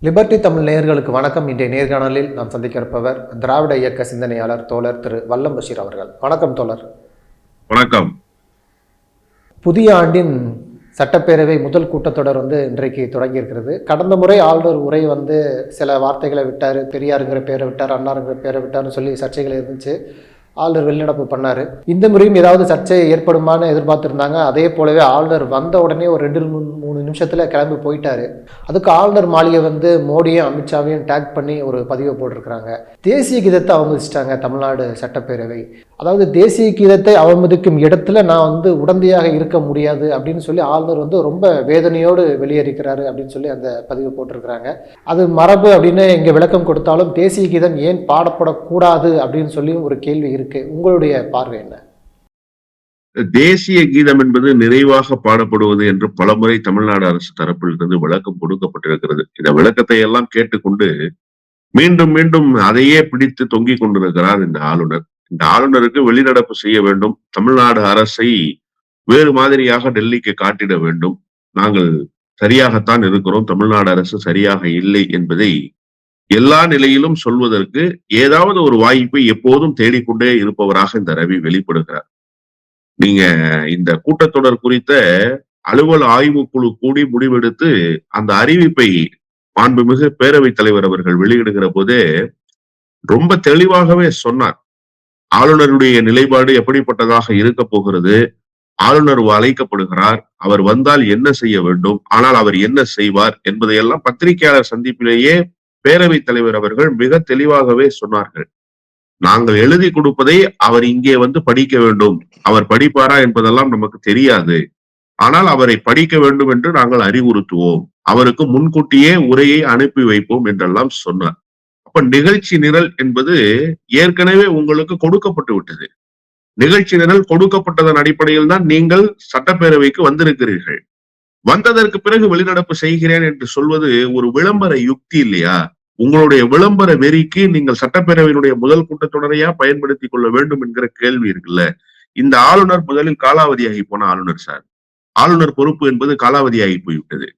Liberty Tamil நேயர்களுக்கு வணக்கம். இன்றைய நேர்காணலில் நாம் சந்திக்க இருப்பவர் திராவிட இயக்க சிந்தனையாளர் தோழர் திரு வல்லம் பஷீர் அவர்கள். வணக்கம் தோழர். வணக்கம். புதிய ஆண்டின் சட்டப்பேரவை முதல் கூட்டத்தொடர் வந்து இன்றைக்கு தொடங்கி இருக்கிறது. கடந்த முறை ஆளுநர் உரை வந்து சில வார்த்தைகளை விட்டார். பெரியாருங்கிற பேரை விட்டார் அண்ணாருங்கிற பேரை விட்டார்னு சொல்லி சர்ச்சைகள் இருந்துச்சு. ஆளுநர் வெளிநடப்பு பண்ணார். இந்த முறையும் ஏதாவது சர்ச்சை ஏற்படுமான்னு எதிர்பார்த்துருந்தாங்க. அதே போலவே ஆளுநர் வந்த உடனே ஒரு ரெண்டு மூணு மூணு நிமிஷத்தில் கிளம்பி போயிட்டாரு. அதுக்கு ஆளுநர் மாளிகை வந்து மோடியும் அமித்ஷாவையும் டேக் பண்ணி ஒரு பதிவை போட்டிருக்கிறாங்க. தேசிய கீதத்தை அவமதிச்சிட்டாங்க தமிழ்நாடு சட்டப்பேரவை. அதாவது தேசிய கீதத்தை அவமதிக்கும் இடத்துல நான் வந்து உடந்தையாக இருக்க முடியாது அப்படின்னு சொல்லி ஆளுநர் வந்து ரொம்ப வேதனையோடு வெளியேறிக்கிறாரு அப்படின்னு சொல்லி அந்த பதிவு போட்டிருக்கிறாங்க. அது மரபு அப்படின்னு இங்கே விளக்கம் கொடுத்தாலும் தேசிய கீதம் ஏன் பாடப்படக்கூடாது அப்படின்னு சொல்லி ஒரு கேள்வி இருக்கு. உங்களுடைய பார்வை என்ன? தேசிய கீதம் என்பது நிறைவாக பாடப்படுவது என்று பலமுறை தமிழ்நாடு அரசு தரப்பிலிருந்து விளக்கம் கொடுக்கப்பட்டிருக்கிறது. இந்த விளக்கத்தை எல்லாம் கேட்டுக்கொண்டு மீண்டும் மீண்டும் அதையே பிடித்து தொங்கிக் கொண்டிருக்கிறார் இந்த ஆளுநர். இந்த ஆளுநருக்கு வெளிநடப்பு செய்ய வேண்டும். தமிழ்நாடு அரசை வேறு மாதிரியாக டெல்லிக்கு காட்டிட வேண்டும். நாங்கள் சரியாகத்தான் இருக்கிறோம். தமிழ்நாடு அரசு சரியாக இல்லை என்பதை எல்லா நிலையிலும் சொல்வதற்கு ஏதாவது ஒரு வாய்ப்பை எப்போதும் தேடிக்கொண்டே இருப்பவராக இந்த ரவி வெளிப்படுகிறார். நீங்க இந்த கூட்டத்தொடர் குறித்த அலுவல் ஆய்வுக்குழு கூடி முடிவெடுத்து அந்த அறிவிப்பை மாண்புமிகு பேரவைத் தலைவர் அவர்கள் வெளியிடுகிற போதே ரொம்ப தெளிவாகவே சொன்னார். ஆளுநருடைய நிலைப்பாடு எப்படிப்பட்டதாக இருக்க போகிறது? ஆளுநர் அழைக்கப்படுகிறார். அவர் வந்தால் என்ன செய்ய வேண்டும்? ஆனால் அவர் என்ன செய்வார்? என்பதையெல்லாம் பத்திரிகையாளர் சந்திப்பிலேயே பேரவைத் தலைவர் அவர்கள் மிக தெளிவாகவே சொன்னார்கள். நாங்கள் எழுதி கொடுப்பதை அவர் இங்கே வந்து படிக்க வேண்டும். அவர் படிப்பாரா என்பதெல்லாம் நமக்கு தெரியாது. ஆனால் அவரை படிக்க வேண்டும் என்று நாங்கள் அறிவுறுத்துவோம். அவருக்கு முன்கூட்டியே உரையை அனுப்பி வைப்போம் என்றெல்லாம் சொன்னார். அப்ப நிகழ்ச்சி நிரல் என்பது ஏற்கனவே உங்களுக்கு கொடுக்கப்பட்டு விட்டது. நிகழ்ச்சி நிரல் கொடுக்கப்பட்டதன் அடிப்படையில் தான் நீங்கள் சட்டப்பேரவைக்கு வந்திருக்கிறீர்கள். வந்ததற்கு பிறகு வெளிநடப்பு செய்கிறேன் என்று சொல்வது ஒரு விளம்பர யுக்தி இல்லையா? உங்களுடைய விளம்பர வெறிக்கு நீங்கள் சட்டப்பேரவையினுடைய முதல் கூட்டத்தொடரையா பயன்படுத்தி கொள்ள வேண்டும் என்கிற கேள்வி இருக்குல்ல? இந்த ஆளுநர் முதலில் காலாவதியாகி போன ஆளுநர் சார். ஆளுநர் பொறுப்பு என்பது காலாவதியாகி போய்விட்டது.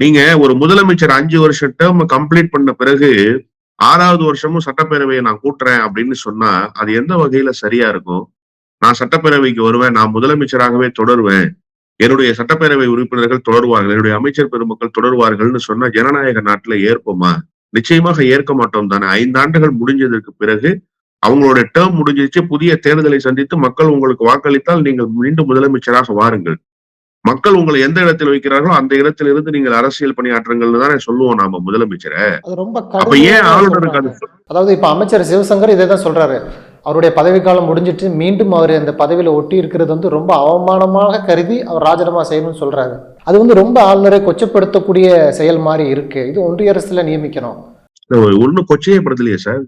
நீங்க ஒரு முதலமைச்சர் அஞ்சு வருஷம் டேர்ம் கம்ப்ளீட் பண்ண பிறகு ஆறாவது வருஷமும் சட்டப்பேரவையை நான் கூட்டுறேன் அப்படின்னு சொன்னா அது எந்த வகையில சரியா இருக்கும் நான் சட்டப்பேரவைக்கு வருவேன் நான் முதலமைச்சராகவே தொடருவேன் என்னுடைய சட்டப்பேரவை உறுப்பினர்கள் தொடருவார்கள் என்னுடைய அமைச்சர் பெருமக்கள் தொடருவார்கள்னு சொன்னா ஜனநாயக நாட்டுல ஏற்போமா? நிச்சயமாக ஏற்க மாட்டோம் தானே. ஐந்து ஆண்டுகள் முடிஞ்சதற்கு பிறகு அவங்களோட டேர்ம் முடிஞ்சிருச்சு புதிய தேர்தலை சந்தித்து மக்கள் உங்களுக்கு வாக்களித்தால் நீங்கள் மீண்டும் முதலமைச்சராக வாருங்கள். மக்கள் உங்களை எந்த இடத்தில் வைக்கிறார்களோ அந்த இடத்துல இருந்து நீங்கள் அரசியல் பணியாற்றுங்கள்னு தானே சொல்லுவோம் நாம முதலமைச்சரை. அது ரொம்ப அப்ப ஏன் ஆளுநருக்கு அதாவது இப்ப அமைச்சர் சிவசங்கர் இதை தான் சொல்றாரு. அவருடைய பதவிக்காலம் முடிஞ்சிட்டு மீண்டும் அவர் அந்த பதவியில ஒட்டி இருக்கிறது வந்து ரொம்ப அவமானமாக கருதி அவர் ராஜினாமா செய்யணும்னு சொல்றாரு. அது வந்து ரொம்ப ஆளுநரை கொச்சப்படுத்தக்கூடிய செயல் மாதிரி இருக்கு. இது ஒன்றிய அரசுல நியமிக்கணும். ஒண்ணு கொச்சையப்படுத்தலையே சார்.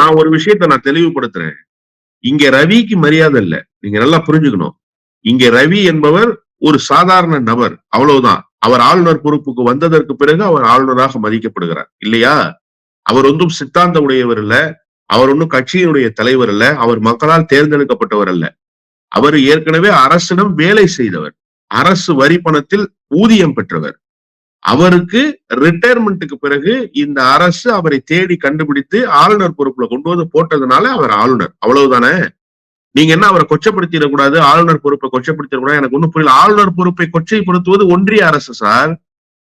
நான் ஒரு விஷயத்தை நான் தெளிவுபடுத்துறேன். இங்க ரவிக்கு மரியாதை இல்ல. நீங்க நல்லா புரிஞ்சுக்கணும். இங்க ரவி என்பவர் ஒரு சாதாரண நபர். அவ்வளவுதான். அவர் ஆளுநர் பொறுப்புக்கு வந்ததற்கு பிறகு அவர் ஆளுநராக மதிக்கப்படுகிறார். இல்லையா? அவர் ஒன்றும் சித்தாந்த உடையவர் இல்ல அவர் ஒன்றும் கட்சியினுடைய தலைவர் அல்ல. அவர் மக்களால் தேர்ந்தெடுக்கப்பட்டவர் அல்ல. அவர் ஏற்கனவே அரசிடம் வேலை செய்தவர். அரசு வரி பணத்தில் ஊதியம் பெற்றவர். அவருக்கு ரிட்டையர்மெண்ட்டுக்கு பிறகு இந்த அரசு அவரை தேடி கண்டுபிடித்து ஆளுநர் பொறுப்புல கொண்டு வந்து போட்டதுனால அவர் ஆளுநர். அவ்வளவுதானே? நீங்க என்ன அவரை கொச்சப்படுத்திடக்கூடாது? ஆளுநர் பொறுப்பை கொச்சப்படுத்திடக்கூடாது? எனக்கு ஒண்ணும் புரியல. ஆளுநர் பொறுப்பை கொச்சைப்படுத்துவது ஒன்றிய அரசு சார்.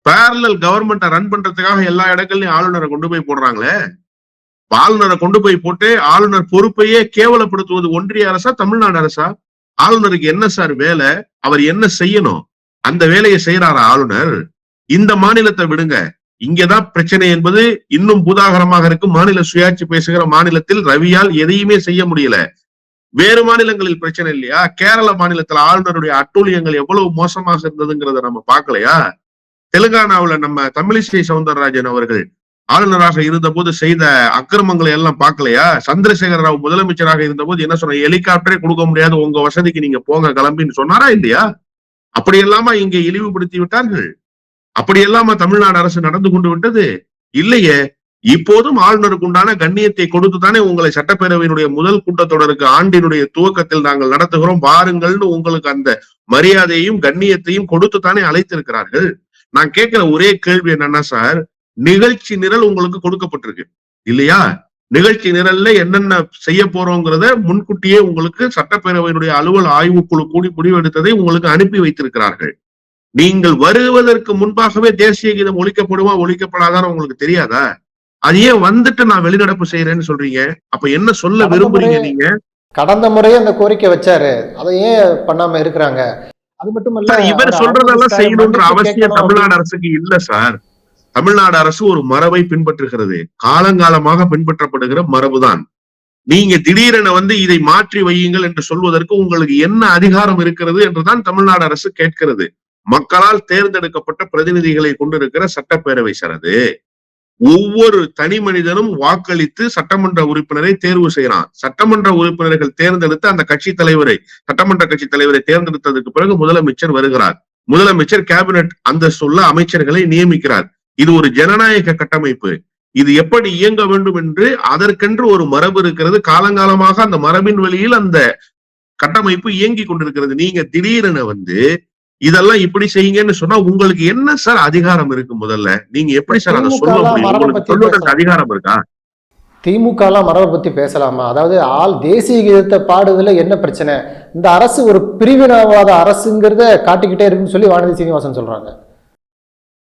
பேரலல் கவர்மெண்ட்டை ரன் பண்றதுக்காக எல்லா இடங்கள்லயும் ஆளுநரை கொண்டு போய் போடுறாங்களே? ஆளுநரை கொண்டு போய் போட்டு ஆளுநர் பொறுப்பையே கேவலப்படுத்துவது ஒன்றிய அரசா தமிழ்நாடு அரசா? ஆளுநருக்கு என்ன சார் வேலை? அவர் என்ன செய்யணும்? அந்த வேலையை செய்யறாரா ஆளுநர்? இந்த மாநிலத்தை விடுங்க. இங்கதான் பிரச்சனை என்பது இன்னும் பூதாகரமாக இருக்கும். மாநில சுயாட்சி பேசுகிற மாநிலத்தில் ரவியால் எதையுமே செய்ய முடியல. வேறு மாநிலங்களில் பிரச்சனை இல்லையா? கேரள மாநிலத்துல ஆளுநருடைய அட்டூழியங்கள் எவ்வளவு மோசமாக இருந்ததுங்கிறத நம்ம பார்க்கலையா? தெலுங்கானாவுல நம்ம தமிழிசை சவுந்தரராஜன் அவர்கள் ஆளுநராக இருந்தபோது செய்த அக்கிரமங்களை எல்லாம் பார்க்கலையா? சந்திரசேகர ராவ் முதலமைச்சராக இருந்தபோது என்ன சொன்ன ஹெலிகாப்டரே கொடுக்க முடியாது உங்க வசதிக்கு நீங்க போங்க கிளம்பின்னு சொன்னாரா இல்லையா? அப்படி இங்கே இழிவுபடுத்தி விட்டார்கள். அப்படி தமிழ்நாடு அரசு நடந்து கொண்டு விட்டது. இல்லையே இப்போதும் ஆளுநருக்கு உண்டான கண்ணியத்தை கொடுத்து தானே உங்களை சட்டப்பேரவையினுடைய முதல் கூட்டத்தொடருக்கு ஆண்டினுடைய துவக்கத்தில் நாங்கள் நடத்துகிறோம். வாருங்கள்னு உங்களுக்கு அந்த மரியாதையும் கண்ணியத்தையும் கொடுத்து தானே அழைத்திருக்கிறார்கள். நான் கேட்கிற ஒரே கேள்வி என்னன்னா சார் நிகழ்ச்சி நிரல் உங்களுக்கு கொடுக்கப்பட்டிருக்கு. இல்லையா? நிகழ்ச்சி நிரல்ல என்னென்ன செய்ய போறோங்கிறத முன்கூட்டியே உங்களுக்கு சட்டப்பேரவையினுடைய அலுவல் ஆய்வுக்குழு கூடி முடிவெடுத்ததை உங்களுக்கு அனுப்பி வைத்திருக்கிறார்கள். நீங்கள் வருவதற்கு முன்பாகவே தேசிய கீதம் ஒழிக்கப்படுமா ஒழிக்கப்படாதான்னு உங்களுக்கு தெரியாதா? அது ஏன் வந்துட்டு நான் வெளிநடப்பு செய்யறேன்னு சொல்றீங்க. அப்ப என்ன சொல்ல விரும்புறீங்க நீங்க? கடந்த முறையே அந்த கோரிக்கை வச்சாரு. அதை ஏன் பண்ணாம இருக்கிறாங்க? அது மட்டும் இல்ல இவர் சொல்றதெல்லாம் செய்யணும்ன்ற அவசியம் தமிழ்நாடு அரசுக்கு இல்ல சார். தமிழ்நாடு அரசு ஒரு மரபை பின்பற்றுகிறது. காலங்காலமாக பின்பற்றப்படுகிற மரபுதான். நீங்க திடீரென வந்து இதை மாற்றி வையுங்கள் என்று சொல்வதற்கு உங்களுக்கு என்ன அதிகாரம் இருக்கிறது என்றுதான் தமிழ்நாடு அரசு கேட்கிறது. மக்களால் தேர்ந்தெடுக்கப்பட்ட பிரதிநிதிகளை கொண்டிருக்கிற சட்டப்பேரவை சார் அது. ஒவ்வொரு தனி மனிதனும் வாக்களித்து சட்டமன்ற உறுப்பினரை தேர்வு செய்யறான் சட்டமன்ற உறுப்பினர்கள் தேர்ந்தெடுத்து அந்த கட்சி தலைவரை சட்டமன்ற கட்சி தலைவரை தேர்ந்தெடுத்ததுக்கு பிறகு முதலமைச்சர் வருகிறார். முதலமைச்சர் கேபினட் அந்த சொல்ல அமைச்சர்களை நியமிக்கிறார். இது ஒரு ஜனநாயக கட்டமைப்பு. இது எப்படி இயங்க வேண்டும் என்று அதற்கென்று ஒரு மரபு இருக்கிறது. காலங்காலமாக அந்த மரபின் வழியில் அந்த கட்டமைப்பு இயங்கி கொண்டிருக்கிறது. நீங்க திடீரென வந்து இதெல்லாம் இப்படி செய்யுங்கன்னு சொன்னா உங்களுக்கு என்ன சார் அதிகாரம் இருக்கு முதல்ல? நீங்க எப்படி சார் அதை சொல்ல முடியும்? உங்களுக்கு சொல்வதற்கு. அதிகாரம் இருக்கா? திமுக எல்லாம் மரபை பத்தி பேசலாமா? அதாவது ஆள் தேசிய கீதத்தை பாடுவதுல என்ன பிரச்சனை? இந்த அரசு ஒரு பிரிவினவாத அரசுங்கிறத காட்டிக்கிட்டே இருக்குன்னு சொல்லி வானதி சீனிவாசன் சொல்றாங்க.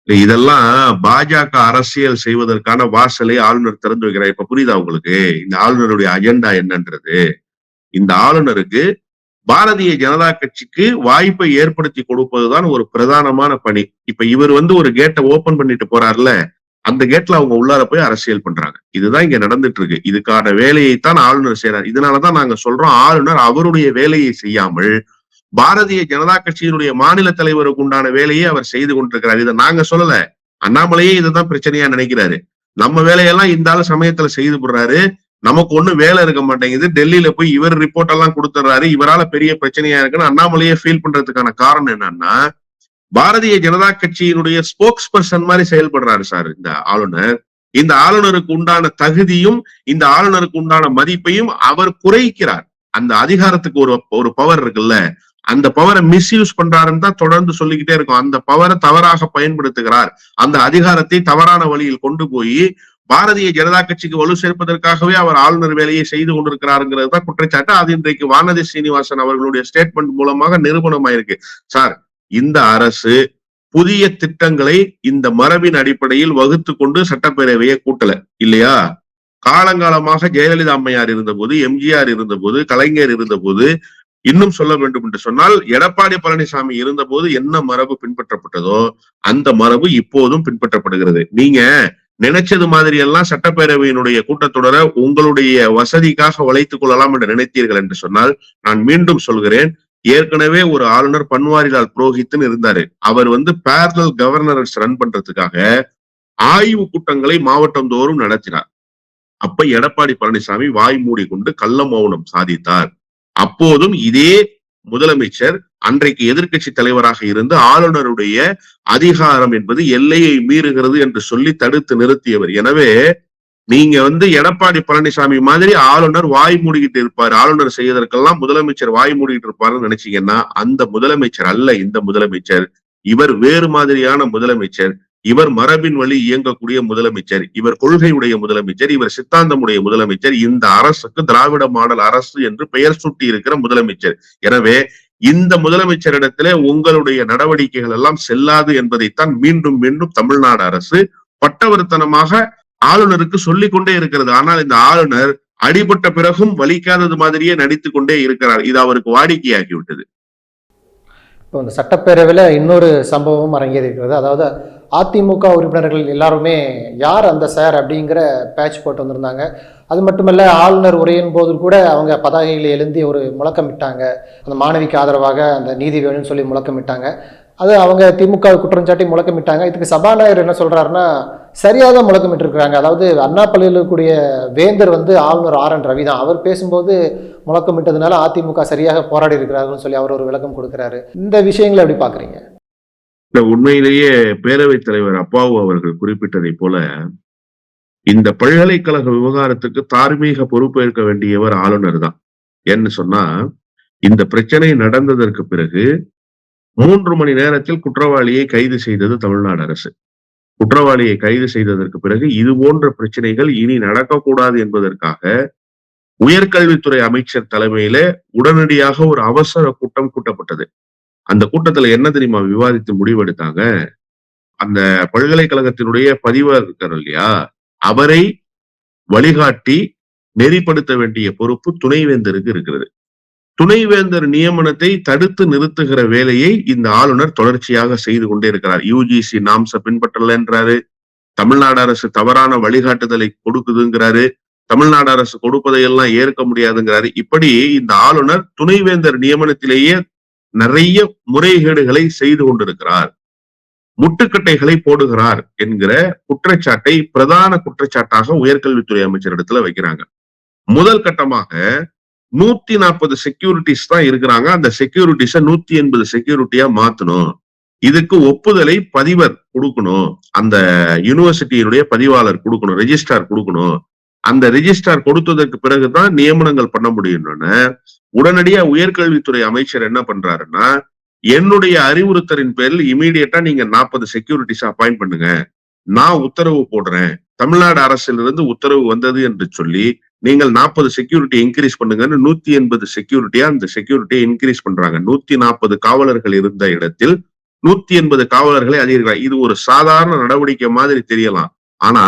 இதெல்லாம் பாஜக அரசியல் செய்வதற்கான வாசலை ஆளுநர் திறந்து வைக்கிறார். இப்ப புரியுதா உங்களுக்கு? இந்த ஆளுநருடைய அஜெண்டா என்னன்றது? இந்த ஆளுநருக்கு பாரதிய ஜனதா கட்சிக்கு வாய்ப்பை ஏற்படுத்தி கொடுப்பதுதான் ஒரு பிரதானமான பணி. இப்ப இவர் வந்து ஒரு கேட்டை ஓபன் பண்ணிட்டு போறாருல அந்த கேட்ல அவங்க உள்ளார போய் அரசியல் பண்றாங்க. இதுதான் இங்க நடந்துட்டு இருக்கு இதுக்கான வேலையைத்தான் ஆளுநர் செய்யறார் இதனாலதான் நாங்க சொல்றோம் ஆளுநர் அவருடைய வேலையை செய்யாமல் பாரதிய ஜனதா கட்சியினுடைய மாநில தலைவருக்கு உண்டான வேலையை அவர் செய்து கொண்டிருக்கிறார். இதை நாங்க சொல்லல. அண்ணாமலையே இதுதான் பிரச்சனையா நினைக்கிறாரு. நம்ம வேலையெல்லாம் இந்த ஆளு சமயத்துல செய்து போடுறாரு. நமக்கு ஒண்ணும் வேலை இருக்க மாட்டேங்குது. டெல்லியில போய் இவர் ரிப்போர்ட் எல்லாம் கொடுத்துறாரு. இவரால பெரிய பிரச்சனையா இருக்குன்னு அண்ணாமலையே ஃபீல் பண்றதுக்கான காரணம் என்னன்னா பாரதிய ஜனதா கட்சியினுடைய ஸ்போக்ஸ் பர்சன் மாதிரி செயல்படுறாரு சார் இந்த ஆளுநர். இந்த ஆளுநருக்கு உண்டான தகுதியும் இந்த ஆளுநருக்கு உண்டான மதிப்பையும் அவர் குறைக்கிறார். அந்த அதிகாரத்துக்கு ஒரு ஒரு பவர் இருக்குல்ல அந்த பவரை மிஸ்யூஸ் பண்றாருன்னு தான் தொடர்ந்து சொல்லிக்கிட்டே இருக்கும். அந்த பவரை தவறாக பயன்படுத்துகிறார். அந்த அதிகாரத்தை தவறான வழியில் கொண்டு போய் பாரதிய ஜனதா கட்சிக்கு வலு சேர்ப்பதற்காகவே அவர் ஆளுநர் வேலையை செய்து கொண்டிருக்கிறாருங்கிறது தான் குற்றச்சாட்டு. அது இன்றைக்கு வானதி சீனிவாசன் அவர்களுடைய ஸ்டேட்மெண்ட் மூலமாக நிரூபணமாயிருக்கு. சார் இந்த அரசு புதிய திட்டங்களை இந்த மரபின் அடிப்படையில் வகுத்து கொண்டு சட்டப்பேரவையை கூட்டல இல்லையா? காலங்காலமாக ஜெயலலிதா அம்மையார் இருந்தபோது எம்ஜிஆர் இருந்தபோது கலைஞர் இருந்தபோது இன்னும் சொல்ல வேண்டும் என்று சொன்னால் எடப்பாடி பழனிசாமி இருந்தபோது என்ன மரபு பின்பற்றப்பட்டதோ அந்த மரபு இப்போதும் பின்பற்றப்படுகிறது. நீங்க நினைச்சது மாதிரி எல்லாம் சட்டப்பேரவையினுடைய கூட்டத்தொடரை உங்களுடைய வசதிக்காக வளைத்துக் கொள்ளலாம் என்று நினைத்தீர்கள் என்று சொன்னால் நான் மீண்டும் சொல்கிறேன் ஏற்கனவே ஒரு ஆளுநர் பன்வாரிலால் புரோஹித்னு இருந்தாரு. அவர் வந்து பேரலல் கவர்னர்ஸ் ரன் பண்றதுக்காக ஆய்வு கூட்டங்களை மாவட்டம் தோறும் நடத்தினார். அப்ப எடப்பாடி பழனிசாமி வாய் மூடி கொண்டு கள்ள மௌனம் சாதித்தார். அப்போதும் இதே முதலமைச்சர் அன்றைக்கு எதிர்க்கட்சி தலைவராக இருந்து ஆளுநருடைய அதிகாரம் என்பது எல்லையை மீறுகிறது என்று சொல்லி தடுத்து நிறுத்தியவர். எனவே நீங்க வந்து எடப்பாடி பழனிசாமி மாதிரி ஆளுநர் வாய் மூடிக்கிட்டு இருப்பாரு. ஆளுநர் செய்வதற்கெல்லாம் முதலமைச்சர் வாய் மூடிக்கிட்டு இருப்பாருன்னு நினைச்சீங்கன்னா அந்த முதலமைச்சர் அல்ல இந்த முதலமைச்சர். இவர் வேறு மாதிரியான முதலமைச்சர். இவர் மரபின் வழி இயங்கக்கூடிய முதலமைச்சர் இவர் கொள்கையுடைய முதலமைச்சர் இவர் சித்தாந்தமுடைய முதலமைச்சர் இந்த அரசுக்கு திராவிட மாடல் அரசு என்று பெயர் சூட்டி இருக்கிற முதலமைச்சர். எனவே இந்த முதலமைச்சரிடத்திலே உங்களுடைய நடவடிக்கைகள் எல்லாம் செல்லாது என்பதைத்தான் மீண்டும் மீண்டும் தமிழ்நாடு அரசு பட்டவர்த்தனமாக ஆளுநருக்கு சொல்லிக் கொண்டே இருக்கிறது. ஆனால் இந்த ஆளுநர் அடிபட்ட பிறகும் வலிக்காதது மாதிரியே நடித்துக் கொண்டே இருக்கிறார். இது அவருக்கு வாடிக்கையாகி விட்டது இப்போ இந்த சட்டப்பேரவையில் இன்னொரு சம்பவம் அரங்கேறியிருக்கிறது. அதாவது அதிமுக உறுப்பினர்கள் எல்லாருமே யார் அந்த சார் அப்படிங்கிற பேட்ச் போட்டு வந்திருந்தாங்க. அது மட்டுமல்ல ஆளுநர் உரையின் போது கூட அவங்க பதாகைகளை எழுந்தி ஒரு முழக்கமிட்டாங்க. அந்த மாணவிக்கு ஆதரவாக அந்த நீதி வேணும்னு சொல்லி முழக்கமிட்டாங்க. அது அவங்க திமுக குற்றம் சாட்டி முழக்கமிட்டாங்க. இதுக்கு சபாநாயகர் என்ன சொல்கிறாருன்னா சரியாக தான் முழக்கமிட்டிருக்கிறாங்க. அதாவது அண்ணா பள்ளியில் இருக்கக்கூடிய வேந்தர் வந்து ஆளுநர் ஆர் என் ரவி தான். அவர் பேசும்போது முழக்கமிட்டதுனால அதிமுக சரியாக போராடி இருக்கிறார்கள்னு சொல்லி அவர் ஒரு விளக்கம் கொடுக்குறாரு. இந்த விஷயங்களை எப்படி பார்க்குறீங்க? இந்த உண்மையிலேயே பேரவைத் தலைவர் அப்பாவு அவர்கள் குறிப்பிட்டதை போல இந்த பல்கலைக்கழக விவகாரத்துக்கு தார்மீக பொறுப்பேற்க வேண்டியவர் ஆளுநர் தான். ஏன்னு சொன்னா இந்த பிரச்சனை நடந்ததற்கு பிறகு மூன்று மணி நேரத்தில் குற்றவாளியை கைது செய்தது தமிழ்நாடு அரசு. குற்றவாளியை கைது செய்ததற்கு பிறகு இது போன்ற பிரச்சனைகள் இனி நடக்கக்கூடாது என்பதற்காக உயர்கல்வித்துறை அமைச்சர் தலைமையில உடனடியாக ஒரு அவசர கூட்டம் கூட்டப்பட்டது. அந்த கூட்டத்துல என்ன தெரியுமா விவாதித்து முடிவெடுத்தாங்க? அந்த பல்கலைக்கழகத்தினுடைய பதிவர் இருக்கார் இல்லையா? அவரை வழிகாட்டி நெறிப்படுத்த வேண்டிய பொறுப்பு துணைவேந்தருக்கு இருக்கிறது. துணைவேந்தர் நியமனத்தை தடுத்து நிறுத்துகிற வேலையை இந்த ஆளுநர் தொடர்ச்சியாக செய்து கொண்டே இருக்கிறார். யூஜிசி நாம்ச பின்பற்றலன்றாரு தமிழ்நாடு அரசு தவறான வழிகாட்டுதலை கொடுக்குதுங்கிறாரு. தமிழ்நாடு அரசு கொடுப்பதையெல்லாம் ஏற்க முடியாதுங்கிறாரு. இப்படி இந்த ஆளுநர் துணைவேந்தர் நியமனத்திலேயே நிறைய முறைகேடுகளை செய்து கொண்டிருக்கிறார். முட்டுக்கட்டைகளை போடுகிறார் என்கிற குற்றச்சாட்டை பிரதான குற்றச்சாட்டாக உயர்கல்வித்துறை அமைச்சரிடத்துல வைக்கிறாங்க. முதல் கட்டமாக நூத்தி நாற்பது செக்யூரிட்டிஸ் தான் இருக்கிறாங்க. அந்த செக்யூரிட்டிஸ நூத்தி எண்பது செக்யூரிட்டியா மாத்தணும். இதுக்கு ஒப்புதலை பதிவர் கொடுக்கணும். அந்த யூனிவர்சிட்டியினுடைய பதிவாளர் கொடுக்கணும். ரெஜிஸ்ட்ரார் கொடுக்கணும். அந்த ரிஜிஸ்டார் கொடுத்ததற்கு பிறகுதான் நியமனங்கள் பண்ண முடியும்னு உடனடியா உயர்கல்வித்துறை அமைச்சர் என்ன பண்றாருன்னா என்னுடைய அறிவுறுத்தலின் பேரில் இமீடியட்டா நீங்க நாற்பது செக்யூரிட்டிஸ் அப்பாயிண்ட் பண்ணுங்க. நான் உத்தரவு போடுறேன். தமிழ்நாடு அரசிலிருந்து உத்தரவு வந்தது என்று சொல்லி நீங்கள் நாற்பது செக்யூரிட்டி இன்க்ரீஸ் பண்ணுங்கன்னு நூத்தி எண்பது செக்யூரிட்டியா அந்த செக்யூரிட்டியை இன்க்ரீஸ் பண்றாங்க. நூத்தி நாற்பது காவலர்கள் இருந்த இடத்தில் நூத்தி எண்பது காவலர்களை அதிகரிக்கிறாங்க இது ஒரு சாதாரண நடவடிக்கை மாதிரி தெரியலாம். ஆனா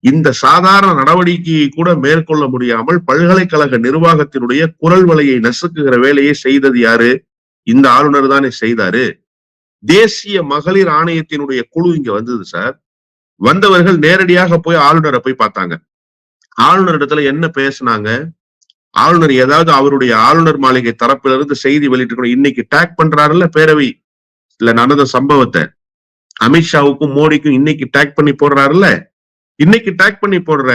இந்த சாதாரண நடவடிக்கையை கூட மேற்கொள்ள முடியாமல் பல்கலைக்கழக நிர்வாகத்தினுடைய குரல் வலையை நசுக்குகிற வேலையை செய்தது யாரு? இந்த ஆளுநர் தானே செய்தாரு. தேசிய மகளிர் ஆணையத்தினுடைய குழு இங்க வந்தது சார். வந்தவர்கள் நேரடியாக போய் ஆளுநரை போய் பார்த்தாங்க. ஆளுநர் இடத்துல என்ன பேசுனாங்க? ஆளுநர் ஏதாவது அவருடைய ஆளுநர் மாளிகை தரப்பிலிருந்து இருந்து செய்தி வெளியிட்டு இன்னைக்கு டேக் பண்றாருல்ல பேரவை? இல்ல நடந்த சம்பவத்தை. அமித்ஷாவுக்கும் மோடிக்கும் இன்னைக்கு டேக் பண்ணி போடுறாருல்ல? இன்னைக்கு டேக் பண்ணி போடுற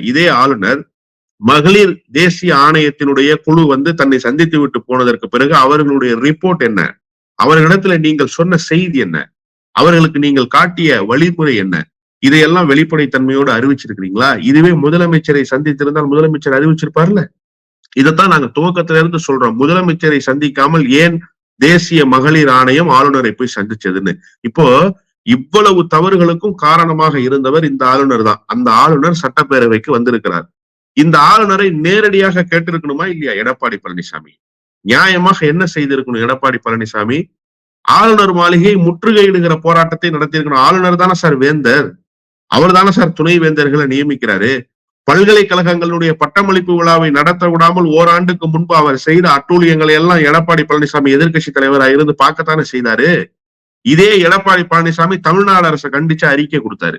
இதே ஆளுநர் மகளிர் தேசிய ஆணையத்தினுடைய குழு வந்து தன்னை சந்தித்து விட்டு போனதற்கு பிறகு அவர்களுடைய ரிப்போர்ட் என்ன? அவர்களிடத்துல நீங்கள் சொன்ன செய்தி என்ன? அவர்களுக்கு நீங்கள் காட்டிய வழிமுறை என்ன? இதையெல்லாம் வெளிப்படைத்தன்மையோடு அறிவிச்சிருக்கிறீங்களா? இதுவே முதலமைச்சரை சந்தித்திருந்தால் முதலமைச்சர் அறிவிச்சிருப்பார்ல? இதைத்தான் நாங்க துவக்கத்துல இருந்து சொல்றோம். முதலமைச்சரை சந்திக்காமல் ஏன் தேசிய மகளிர் ஆணையம் ஆளுநரை போய் சந்திச்சதுன்னு? இப்போ இவ்வளவு தவறுகளுக்கும் காரணமாக இருந்தவர் இந்த ஆளுநர் தான். அந்த ஆளுநர் சட்டப்பேரவைக்கு வந்திருக்கிறார். இந்த ஆளுநரை நேரடியாக கேட்டிருக்கணுமா இல்லையா? எடப்பாடி பழனிசாமி. நியாயமாக என்ன செய்திருக்கணும் எடப்பாடி பழனிசாமி? ஆளுநர் மாளிகை முற்றுகையிடுகிற போராட்டத்தை நடத்தியிருக்கணும். ஆளுநர் தானே சார் வேந்தர். அவர் தானே சார் துணை வேந்தர்களை நியமிக்கிறாரு. பல்கலைக்கழகங்களுடைய பட்டமளிப்பு விழாவை நடத்த விடாமல் ஓராண்டுக்கு முன்பு அவர் செய்த அட்டூழியங்களை எல்லாம் எடப்பாடி பழனிசாமி எதிர்கட்சி தலைவராக இருந்து பார்க்கத்தானே செய்தாரு? இதே எடப்பாடி பழனிசாமி தமிழ்நாடு அரசை கண்டிச்சு அறிக்கை கொடுத்தாரு.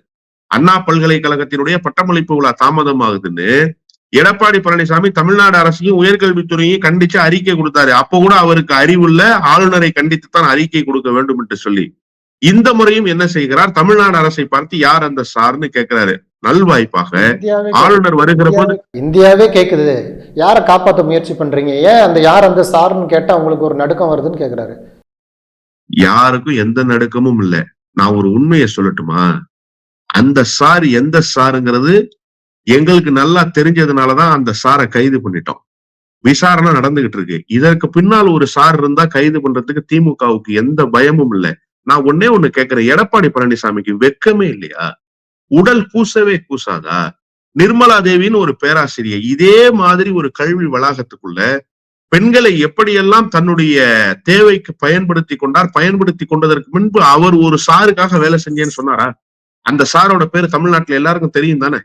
அண்ணா பல்கலைக்கழகத்தினுடைய பட்டமளிப்பு விழா தாமதமாகுதுன்னு எடப்பாடி பழனிசாமி தமிழ்நாடு அரசையும் உயர்கல்வித்துறையும் கண்டிச்சு அறிக்கை கொடுத்தாரு. அப்ப கூட அவருக்கு அறிவுள்ள ஆளுநரை கண்டித்துத்தான் அறிக்கை கொடுக்க வேண்டும் என்று சொல்லி இந்த முறையும் என்ன செய்கிறார்? தமிழ்நாடு அரசை பார்த்து யார் அந்த சார்னு கேட்கிறாரு. நல்வாய்ப்பாக ஆளுநர் வருகிற போது இந்தியாவே கேக்குது யாரை காப்பாத்த முயற்சி பண்றீங்க? ஏன் அந்த யார் அந்த சார்னு கேட்டா உங்களுக்கு ஒரு நடுக்கம் வருதுன்னு கேக்குறாரு யாருக்கும் எந்த நடுக்கமும் இல்லை. நான் ஒரு உண்மையை சொல்லட்டுமா? அந்த சார் எந்த சாருங்கிறது எங்களுக்கு நல்லா தெரிஞ்சதுனாலதான் அந்த சாரை கைது பண்ணிட்டோம். விசாரணை நடந்துகிட்டு இருக்கு. இதற்கு பின்னால் ஒரு சார் இருந்தா கைது பண்றதுக்கு திமுகவுக்கு எந்த பயமும் இல்லை. நான் ஒன்னே ஒண்ணு கேட்கிறேன். எடப்பாடி பழனிசாமிக்கு வெக்கமே இல்லையா? உடல் கூசவே கூசாதா? நிர்மலா தேவின்னு ஒரு பேராசிரியர் இதே மாதிரி ஒரு கல்வி வளாகத்துக்குள்ள பெண்களை எப்படியெல்லாம் தன்னுடைய தேவைக்கு பயன்படுத்தி கொண்டார் பயன்படுத்தி கொண்டதற்கு முன்பு அவர் ஒரு சாருக்காக வேலை செஞ்சேன்னு சொன்னாரா? அந்த சாரோட பேரு தமிழ்நாட்டுல எல்லாருக்கும் தெரியும் தானே?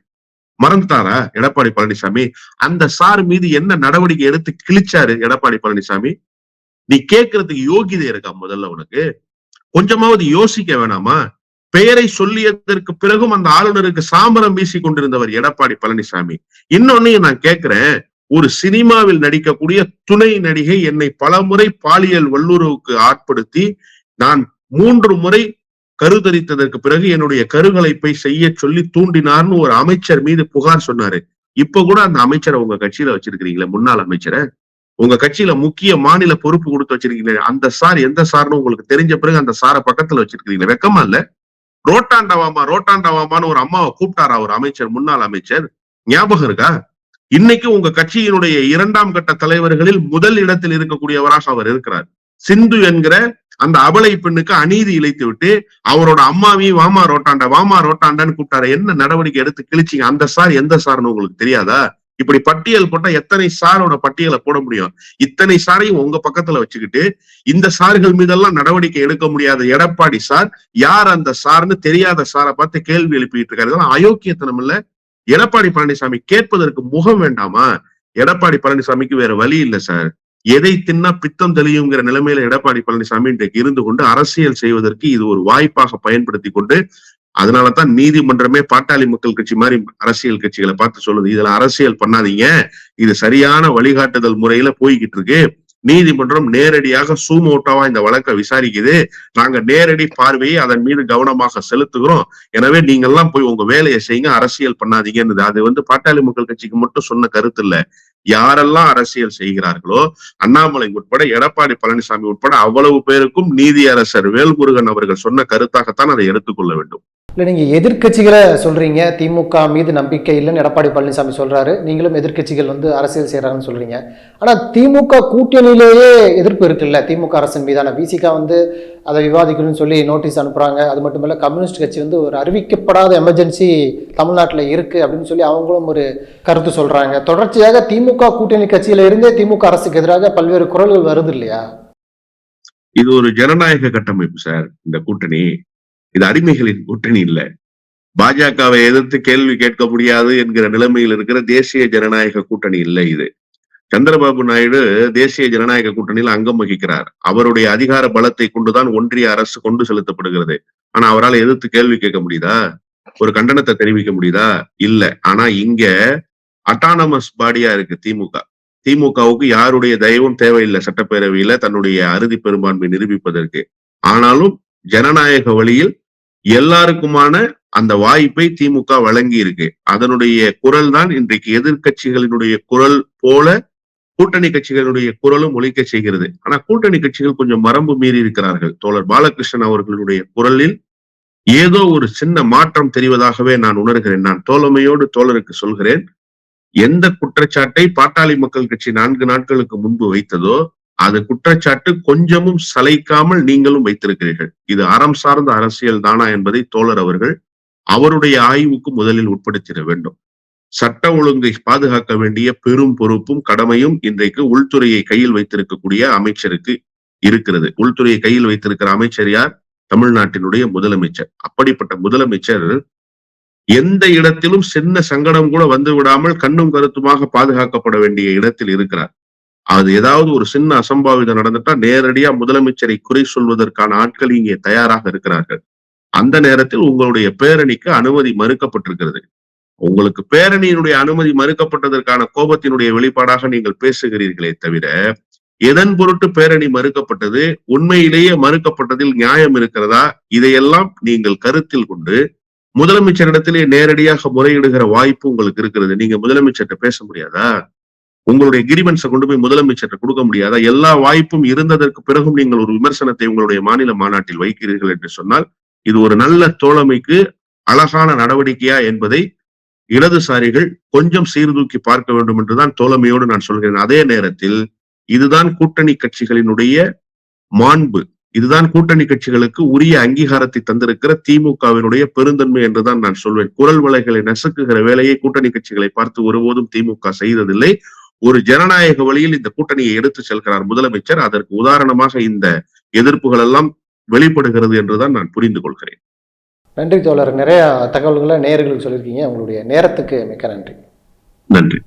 மறந்துட்டாரா எடப்பாடி பழனிசாமி? அந்த சார் மீது என்ன நடவடிக்கை எடுத்து கிழிச்சாரு எடப்பாடி பழனிசாமி? நீ கேட்கறதுக்கு யோகிதை இருக்கா முதல்ல உனக்கு? கொஞ்சமாவது யோசிக்க வேணாமா? பெயரை சொல்லியதற்கு பிறகும் அந்த ஆளுநருக்கு சாம்பரம் வீசி கொண்டிருந்தவர் எடப்பாடி பழனிசாமி. இன்னொன்னு நான் கேட்கிறேன். ஒரு சினிமாவில் நடிக்கக்கூடிய துணை நடிகை என்னை பலமுறை பாலியல் வல்லுறவுக்கு ஆட்படுத்தி நான் மூன்று முறை கருதரித்ததற்கு பிறகு என்னுடைய கருகலைப்பை செய்ய சொல்லி தூண்டினார்னு ஒரு அமைச்சர் மீது புகார் சொன்னாரு. இப்ப கூட அந்த அமைச்சரை உங்க கட்சியில வச்சிருக்கிறீங்களே முன்னாள் அமைச்சரை? உங்க கட்சியில முக்கிய மாநில பொறுப்பு கொடுத்து வச்சிருக்கீங்களே அந்த சார் எந்த சார்னு உங்களுக்கு தெரிஞ்ச பிறகு அந்த சாரை பக்கத்துல வச்சிருக்கீங்களே வெக்கமா இல்ல? ரோட்டாண்டவாமா ரோட்டாண்டவாமான்னு ஒரு அம்மாவை கூப்பிட்டாரா ஒரு அமைச்சர் முன்னாள் அமைச்சர்? ஞாபகம் இருக்கா? இன்னைக்கு உங்க கட்சியினுடைய இரண்டாம் கட்ட தலைவர்களில் முதல் இடத்தில் இருக்கக்கூடியவராக அவர் இருக்கிறார். சிந்து என்கிற அந்த அபலை பெண்ணுக்கு அநீதி இழைத்து விட்டு அவரோட அம்மாவையும் வாமா ரோட்டாண்டா வாமா ரோட்டாண்டான்னு கூப்பிட்டாரு. என்ன நடவடிக்கை எடுத்து கிழிச்சிங்க? அந்த சார் எந்த சார்னு உங்களுக்கு தெரியாதா? இப்படி பட்டியல் போட்டா எத்தனை சாரோட பட்டியலை போட முடியும்? இத்தனை சாரையும் உங்க பக்கத்துல வச்சுக்கிட்டு இந்த சார்கள் மீதெல்லாம் நடவடிக்கை எடுக்க முடியாத எடப்பாடி சார் யார் அந்த சார்னு தெரியாத சாரை பார்த்து கேள்வி எழுப்பிட்டு இருக்காரு. இதெல்லாம் அயோக்கியத்தனம் இல்ல. எடப்பாடி பழனிசாமி கேட்பதற்கு முகம் வேண்டாமா? எடப்பாடி பழனிசாமிக்கு வேற வழி இல்ல சார். எதை தின்னா பித்தம் தெளியுங்கிற நிலைமையில எடப்பாடி பழனிசாமி இன்றைக்கு இருந்து கொண்டு அரசியல் செய்வதற்கு இது ஒரு வாய்ப்பாக பயன்படுத்தி கொண்டு அதனாலதான் நீதிமன்றமே பாட்டாளி மக்கள் கட்சி மாதிரி அரசியல் கட்சிகளை பார்த்து சொல்லுது. இதுல அரசியல் பண்ணாதீங்க. இது சரியான வழிகாட்டுதல் முறையில போய்கிட்டு இருக்கு. நீதிமன்றம் நேரடியாக சூமோட்டோவா இந்த வழக்கை விசாரிக்குது. நாங்க நேரடி பார்வையை அதன் மீது கவனமாக செலுத்துகிறோம். எனவே நீங்க எல்லாம் போய் உங்க வேலையை செய்யுங்க அரசியல் பண்ணாதீங்கன்னு அது வந்து பாட்டாளி மக்கள் கட்சிக்கு மட்டும் சொன்ன கருத்து இல்ல. யாரெல்லாம் அரசியல் செய்கிறார்களோ அண்ணாமலை உட்பட எடப்பாடி பழனிசாமி உட்பட அவ்வளவு பேருக்கும் நீதியரசர் வேல்முருகன் அவர்கள் சொன்ன கருத்தாகத்தான் அதை எடுத்துக்கொள்ள வேண்டும். இல்லை நீங்கள் எதிர்க்கட்சிகளை சொல்கிறீங்க திமுக மீது நம்பிக்கை இல்லைன்னு எடப்பாடி பழனிசாமி சொல்கிறாரு நீங்களும் எதிர்க்கட்சிகள் வந்து அரசியல் செய்கிறாங்கன்னு சொல்கிறீங்க ஆனால் திமுக கூட்டணியிலேயே எதிர்ப்பு இருக்குல்ல? திமுக அரசின் மீதான விசிகா வந்து அதை விவாதிக்கணும்னு சொல்லி நோட்டீஸ் அனுப்புகிறாங்க அது மட்டும் இல்லை கம்யூனிஸ்ட் கட்சி வந்து ஒரு அறிவிக்கப்படாத எமர்ஜென்சி தமிழ்நாட்டில் இருக்குது அப்படின்னு சொல்லி அவங்களும் ஒரு கருத்து சொல்கிறாங்க தொடர்ச்சியாக திமுக கூட்டணி கட்சியில இருந்தே திமுக அரசுக்கு எதிராக பல்வேறு குரல்கள் வருது இல்லையா? இது ஒரு ஜனநாயக கட்டமைப்பு சார் இந்த கூட்டணி. இது அடிமைகளின் கூட்டணி இல்லை. பாஜகவை எதிர்த்து கேள்வி கேட்க முடியாது என்கிற நிலைமையில் இருக்கிற தேசிய ஜனநாயக கூட்டணி இல்லை இது. சந்திரபாபு நாயுடு தேசிய ஜனநாயக கூட்டணியில் அங்கம் வகிக்கிறார். அவருடைய அதிகார பலத்தை கொண்டுதான் ஒன்றிய அரசு கொண்டு செலுத்தப்படுகிறது. ஆனா அவரால் எதிர்த்து கேள்வி கேட்க முடியுதா? ஒரு கண்டனத்தை தெரிவிக்க முடியுதா? இல்ல. ஆனா இங்க அட்டானமஸ் பாடியா இருக்கு திமுக. திமுகவுக்கு யாருடைய தயவும் தேவையில்லை சட்டப்பேரவையில தன்னுடைய அறுதி பெரும்பான்மை நிரூபிப்பதற்கு. ஆனாலும் ஜனநாயக வழியில் எல்லாருக்குமான அந்த வாய்ப்பை திமுக வழங்கி இருக்கு. அதனுடைய குரல் தான் இன்றைக்கு எதிர்க்கட்சிகளினுடைய குரல் போல கூட்டணி கட்சிகளுடைய குரலும் ஒழிக்க செய்கிறது. ஆனா கூட்டணி கட்சிகள் கொஞ்சம் மரம்பு மீறி இருக்கிறார்கள். தோழர் பாலகிருஷ்ணன் அவர்களுடைய குரலில் ஏதோ ஒரு சின்ன மாற்றம் தெரிவதாகவே நான் உணர்கிறேன். நான் தோழமையோடு தோழருக்கு சொல்கிறேன் எந்த குற்றச்சாட்டை பாட்டாளி மக்கள் கட்சி நான்கு நாட்களுக்கு முன்பு வைத்ததோ அது குற்றச்சாட்டு கொஞ்சமும் சளைக்காமல் நீங்களும் வைத்திருக்கிறீர்கள். இது அறம் சார்ந்த அரசியல் தானா என்பதை தோழர் அவர்கள் அவருடைய ஆய்வுக்கு முதலில் உட்படுத்திட வேண்டும். சட்ட ஒழுங்கை பாதுகாக்க வேண்டிய பெரும் பொறுப்பும் கடமையும் இன்றைக்கு உள்துறையை கையில் வைத்திருக்கக்கூடிய அமைச்சருக்கு இருக்கிறது. உள்துறையை கையில் வைத்திருக்கிற அமைச்சர் யார்? தமிழ்நாட்டினுடைய முதலமைச்சர். அப்படிப்பட்ட முதலமைச்சர் எந்த இடத்திலும் சின்ன சங்கடம் கூட வந்து விடாமல் கண்ணும் கருத்துமாக பாதுகாக்கப்பட வேண்டிய இடத்தில் இருக்கிறார். அது ஏதாவது ஒரு சின்ன அசம்பாவிதம் நடந்துட்டா நேரடியா முதலமைச்சரை குறை சொல்வதற்கான ஆட்கள் இங்கே தயாராக இருக்கிறார்கள். அந்த நேரத்தில் உங்களுடைய பேரணிக்கு அனுமதி மறுக்கப்பட்டிருக்கிறது. உங்களுக்கு பேரணியினுடைய அனுமதி மறுக்கப்பட்டதற்கான கோபத்தினுடைய வெளிப்பாடாக நீங்கள் பேசுகிறீர்களே தவிர எதன் பொருட்டு பேரணி மறுக்கப்பட்டது உண்மையிலேயே மறுக்கப்பட்டதில் நியாயம் இருக்கிறதா இதையெல்லாம் நீங்கள் கருத்தில் கொண்டு முதலமைச்சரிடத்திலே நேரடியாக முறையிடுகிற வாய்ப்பு உங்களுக்கு இருக்கிறது. நீங்க முதலமைச்சர்கிட்ட பேச முடியாதா? உங்களுடைய கிரிவன்ஸை கொண்டு போய் முதலமைச்சர் கொடுக்க முடியாத? எல்லா வாய்ப்பும் இருந்ததற்கு பிறகும் நீங்கள் ஒரு விமர்சனத்தை உங்களுடைய மாநில மாநாட்டில் வைக்கிறீர்கள் என்று சொன்னால் இது ஒரு நல்ல தோழமைக்கு அழகான நடவடிக்கையா என்பதை இடதுசாரிகள் கொஞ்சம் சீர்தூக்கி பார்க்க வேண்டும் என்றுதான் தோழமையோடு நான் சொல்கிறேன். அதே நேரத்தில் இதுதான் கூட்டணி கட்சிகளினுடைய மாண்பு. இதுதான் கூட்டணி கட்சிகளுக்கு உரிய அங்கீகாரத்தை தந்திருக்கிற திமுகவினுடைய பெருந்தன்மை என்றுதான் நான் சொல்வேன். குரல் வலைகளை நசுக்குகிற வேலையை கூட்டணி கட்சிகளை பார்த்து ஒருபோதும் திமுக செய்ததில்லை. ஒரு ஜனநாயக வழியில் இந்த கூட்டணியை எடுத்து செல்கிறார் முதலமைச்சர். அதற்கு உதாரணமாக இந்த எதிர்ப்புகள் எல்லாம் வெளிப்படுகிறது என்றுதான் நான் புரிந்து கொள்கிறேன். நன்றி தோழர். நிறைய தகவல்களை நேயர்களுக்கு சொல்லியிருக்கீங்க. உங்களுடைய நேரத்துக்கு மிக்க நன்றி. நன்றி.